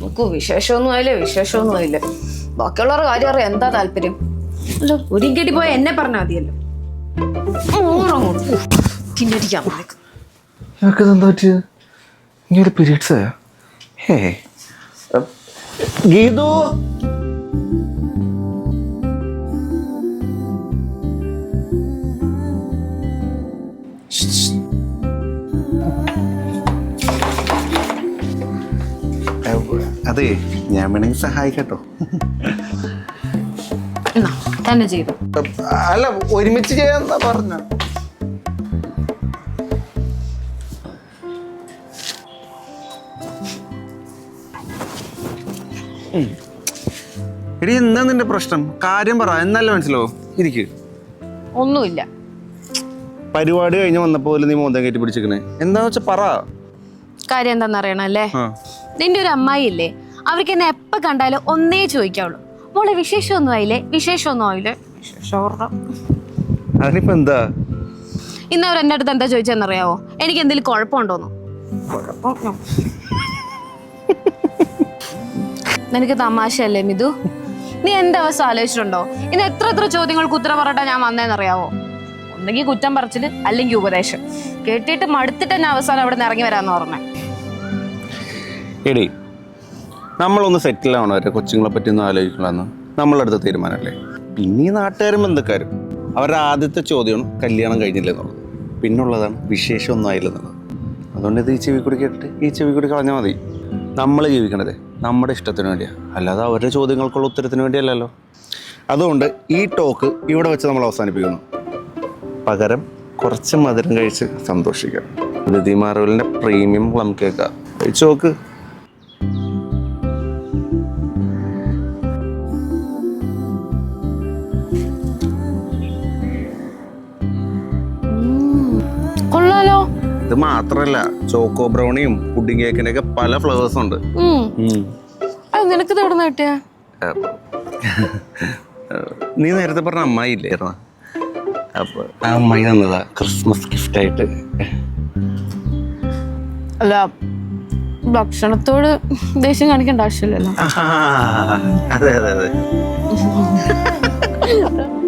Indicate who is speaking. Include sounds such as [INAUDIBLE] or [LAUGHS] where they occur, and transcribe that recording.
Speaker 1: നമുക്ക് വിശേഷമൊന്നും ആയില്ല വിശേഷമൊന്നും ആയില്ല ബാക്കിയുള്ളവരുടെ കാര്യം അറിയാം എന്താ താല്പര്യം? അല്ല ഒരിക്കടി പോയ എന്നെ പറഞ്ഞാൽ മതിയല്ലോ. കിന്നടിക്കാൻ.
Speaker 2: എന്താ പറ്റിയത്? ഇനി ഒരു പീരീഡ്സ് ഹേ. ഗീതു? അതെ ഞാൻ വേണമെങ്കിൽ സഹായിക്കട്ടോ.
Speaker 1: തന്നെ ചെയ്തു.
Speaker 2: അല്ല ഒരുമിച്ച് ചെയ്യാൻ പറഞ്ഞ എടി എന്താ നിന്റെ പ്രശ്നം. കാര്യം പറ എന്നല്ല മനസ്സിലോ? ഇരിക്ക്.
Speaker 1: ഒന്നുമില്ല.
Speaker 2: പരിപാടി കഴിഞ്ഞ് വന്നപ്പോ നീ മോന്തം കയറ്റി പിടിച്ചിരിക്കണേ. എന്താന്ന് വെച്ചാ പറ.
Speaker 1: കാര്യം എന്താണെന്ന് അറിയണല്ലേ?
Speaker 2: ആ.
Speaker 1: നിന്റെ ഒരു അമ്മായി ഇല്ലേ അവർക്ക് എന്നെ എപ്പ കണ്ടാലും ഒന്നേ ചോദിക്കാവുള്ളൂ. മോളെ വിശേഷമൊന്നും ആയില്ലേ? വിശേഷമൊന്നും ആയില്ലേ?
Speaker 2: അതിനിപ്പോ എന്താ?
Speaker 1: ഇന്ന് അവർ എന്റെ അടുത്ത് എന്താ ചോദിച്ചെന്നറിയാവോ? എനിക്ക് എന്തെങ്കിലും കുഴപ്പമുണ്ടോന്നു? കുഴപ്പം നിനക്ക് തമാശയല്ലേ മിതു നീ എന്റെ അവസ്ഥ ആലോചിച്ചിട്ടുണ്ടോ? ഇന്ന് എത്ര എത്ര ചോദ്യങ്ങൾക്ക് ഉത്തരം പറയട്ടെ ഞാൻ വന്നേന്നറിയാവോ? ഒന്നെങ്കിൽ കുറ്റം പറച്ചിൽ അല്ലെങ്കിൽ ഉപദേശം. കേട്ടിട്ട് മടുത്തിട്ട് ഞാൻ അവസാനം അവിടെ നിന്ന് ഇറങ്ങി വരാന്ന് പറഞ്ഞേ.
Speaker 2: എടി നമ്മളൊന്ന് സെറ്റിൽ ആവണം അവരെ കൊച്ചുങ്ങളെ പറ്റി ഒന്ന് ആലോചിക്കണമെന്ന്. നമ്മളെടുത്ത തീരുമാനമല്ലേ? പിന്നെ ഈ നാട്ടുകാരും ബന്ധുക്കാരും. അവരുടെ ആദ്യത്തെ ചോദ്യമാണ് കല്യാണം കഴിഞ്ഞില്ല എന്നുള്ളത് പിന്നുള്ളതാണ് വിശേഷമൊന്നും ആയില്ലെന്നുള്ളത്. അതുകൊണ്ട് ഇത് ഈ ചെവി കൂടി കേട്ടിട്ട് ഈ ചെവി കൂടി കളഞ്ഞാൽ മതി. നമ്മൾ ജീവിക്കണത് നമ്മുടെ ഇഷ്ടത്തിന് വേണ്ടിയാണ് അല്ലാതെ അവരുടെ ചോദ്യങ്ങൾക്കുള്ള ഉത്തരത്തിന് വേണ്ടിയല്ലല്ലോ. അതുകൊണ്ട് ഈ ടോക്ക് ഇവിടെ വെച്ച് നമ്മൾ അവസാനിപ്പിക്കുന്നു. പകരം കുറച്ച് മധുരം കഴിച്ച് സന്തോഷിക്കാം. ദിതി മാർവലിന്റെ പ്രീമിയം പ്ലം കേക്കാണ് കഴിച്ചു നോക്ക്. ഇത് മാത്രല്ല ചോക്കോ ബ്രൗണിയും പുഡിംഗ് കേക്കിന്റെ ഒക്കെ പല ഫ്ലവേഴ്സ് ഉണ്ട്.
Speaker 1: നിനക്ക് എവിടെ
Speaker 2: നീ നേരത്തെ പറഞ്ഞ അമ്മായി ഇല്ലായിരുന്ന അപ്പൊ ആ അമ്മായി തന്നതാ ക്രിസ്മസ് ഗിഫ്റ്റ് ആയിട്ട്.
Speaker 1: അല്ല ഭക്ഷണത്തോട് ദേഷ്യം കാണിക്കേണ്ട ആവശ്യമില്ലല്ലോ.
Speaker 2: അതെ അതെ അതെ. [LAUGHS]